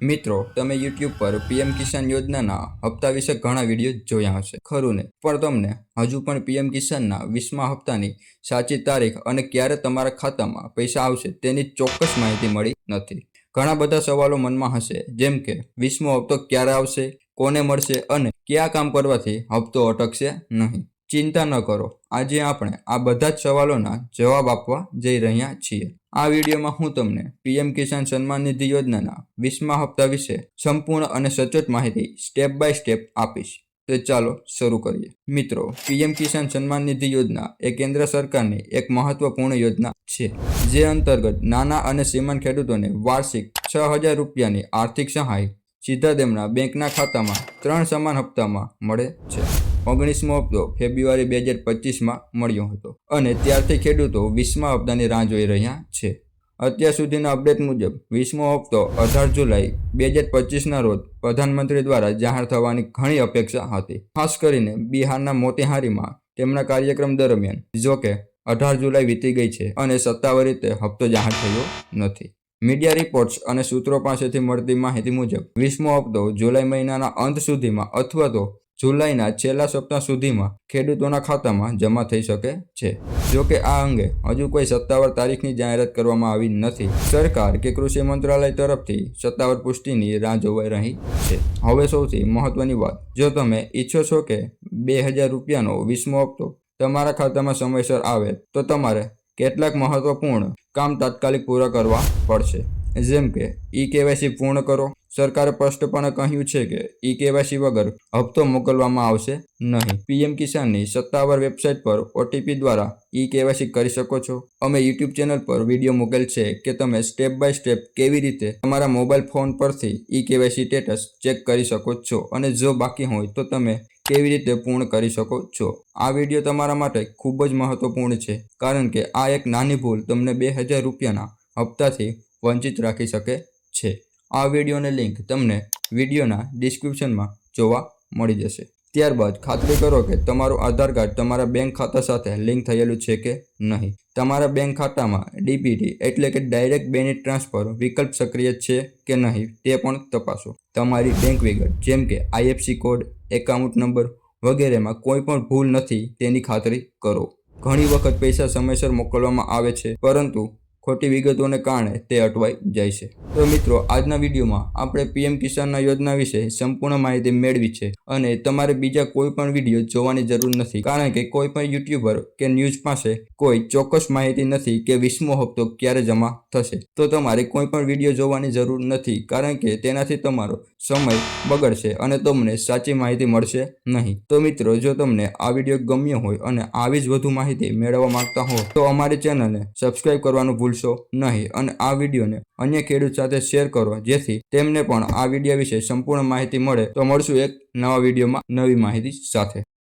મિત્રો, તમે યુટ્યુબ પર પીએમ કિસાન યોજનાના હપ્તા વિશે ઘણા વીડિયો જોયા હશે. ખરું ને? પણ તમને હજુ પણ પીએમ કિસાનના વીસમા હપ્તાની સાચી તારીખ અને ક્યારે તમારા ખાતામાં પૈસા આવશે તેની ચોક્કસ માહિતી મળી નથી. ઘણા બધા સવાલો મનમાં હશે, જેમ કે વીસમો હપ્તો ક્યારે આવશે, કોને મળશે અને કયા કામ કરવાથી હપ્તો અટકશે નહીં. ચિંતા ન કરો. આજે આપણે આ બધા જ સવાલોના જવાબ આપવા જઈ રહ્યા છીએ. આ વિડીયોમાં હું તમને પીએમ કિસાન સન્માન નિધિ યોજનાના વીસમા હપ્તા વિશે સંપૂર્ણ અને સચોટ માહિતી સ્ટેપ બાય સ્ટેપ આપીશ. તો ચાલો શરૂ કરીએ. મિત્રો, પીએમ કિસાન સન્માન નિધિ યોજના એ કેન્દ્ર સરકારની એક મહત્વપૂર્ણ યોજના છે, જે અંતર્ગત નાના અને સીમાંત ખેડૂતોને વાર્ષિક છ હજાર રૂપિયાની આર્થિક સહાય સીધા તેમના બેંકના ખાતામાં ત્રણ સમાન હપ્તામાં મળે છે. ઓગણીસમો હપ્તો ફેબ્રુઆરી બે હજાર પચીસમાં મળ્યો હતો અને ત્યારથી ખેડૂતો વીસમા હપ્તાની રાહ જોઈ રહ્યા છે. અત્યાર સુધીના અપડેટ મુજબ, વીસમો હપ્તો અઢાર જુલાઈ બે હજાર પચીસના રોજ પ્રધાનમંત્રી દ્વારા જાહેર થવાની ઘણી અપેક્ષા હતી. ખાસ કરીને બિહારના મોતિહારીમાં તેમના કાર્યક્રમ દરમિયાન જોકે અઢાર જુલાઈ વીતી ગઈ છે અને સત્તાવાર રીતે હપ્તો જાહેર થયો નથી. મીડિયા રિપોર્ટ્સ અને સૂત્રો પાસેથી મળતી માહિતી મુજબ, વીસમો હપ્તો જુલાઈ મહિનાના અંત સુધીમાં અથવા તો જુલાઈના છેલ્લા સપ્તાહ સુધીમાં ખેડૂતોના ખાતામાં જમા થઈ શકે છે. જો કે આ અંગે હજુ કોઈ સત્તાવાર તારીખની જાહેરાત કરવામાં આવી નથી. સરકાર કે કૃષિ મંત્રાલય તરફથી સત્તાવાર પુષ્ટિની રાહ જોવાઈ રહી છે. હવે સૌથી મહત્વની વાત, જો તમે ઈચ્છો છો કે બે હજાર રૂપિયાનો વીસમો હપ્તો તમારા ખાતામાં સમયસર આવે, તો તમારે કેટલાક મહત્વપૂર્ણ કામ તાત્કાલિક પૂરા કરવા પડશે. જેમ કે ઈ કેવાયસી પૂર્ણ કરો સરકારે સ્પષ્ટપણે કહ્યું છે કે ઈ કેવાયસી વગર હપ્તો મોકલવામાં આવશે નહીં. પીએમ કિસાનની સત્તાવાર વેબસાઇટ પર ઓટીપી દ્વારા ઈ કેવાયસી કરી શકો છો. અમે યુટ્યુબ ચેનલ પર વીડિયો મોકેલ છે કે તમે સ્ટેપ બાય સ્ટેપ કેવી રીતે તમારા મોબાઈલ ફોન પરથી ઈ કેવાયસી સ્ટેટસ ચેક કરી શકો છો અને જો બાકી હોય તો તમે કેવી રીતે પૂર્ણ કરી શકો છો. આ વીડિયો તમારા માટે ખૂબ જ મહત્વપૂર્ણ છે કારણ કે આ એક નાની ભૂલ તમને બે હજાર રૂપિયાના હપ્તાથી વંચિત રાખી શકે છે. આ વિડીયોની લિંક તમને વિડીયોના ડિસ્ક્રિપ્શનમાં જોવા મળી જશે. ત્યારબાદ ખાતરી કરો કે તમારું આધાર કાર્ડ તમારા બેંક ખાતા સાથે લિંક થયેલું છે કે નહીં. તમારા બેંક ખાતામાં ડીપીટી એટલે કે ડાયરેક્ટ બેનિટ ટ્રાન્સફર વિકલ્પ સક્રિય છે કે નહીં તે પણ તપાસો. તમારી બેંક વિગત જેમ કે આઈએફસી કોડ એકાઉન્ટ નંબર વગેરેમાં કોઈ પણ ભૂલ નથી તેની ખાતરી કરો. ઘણી વખત પૈસા સમયસર મોકલવામાં આવે છે, પરંતુ ખોટી વિગતોને કારણે તે અટવાઈ જાય છે. તો મિત્રો, આજના વિડીયોમાં આપણે પીએમ કિસાનના યોજના વિશે સંપૂર્ણ માહિતી મેળવી છે અને તમારે બીજા કોઈ પણ વીડિયો જોવાની જરૂર નથી. કારણ કે કોઈ પણ યુટ્યુબર કે ન્યૂઝ પાસે કોઈ ચોક્કસ માહિતી નથી કે વીસમો હપ્તો ક્યારે જમા થશે. તો તમારે કોઈ પણ વીડિયો જોવાની જરૂર નથી કારણ કે તેનાથી તમારો સમય બગડશે અને તમને સાચી માહિતી મળશે નહીં. તો મિત્રો, જો તમને આ વીડિયો ગમ્યો હોય અને આવી જ વધુ માહિતી મેળવવા માંગતા હો, તો અમારી ચેનલને સબસ્ક્રાઈબ કરવાનું ભૂલશો નહીં. અને આ વિડીયોને અન્ય ખેડૂત સાથે શેર કરો, જેથી તેમને પણ આ વીડિયો વિશે સંપૂર્ણ માહિતી મળે. તો મળશું એક નવા વિડીયોમાં નવી માહિતી સાથે.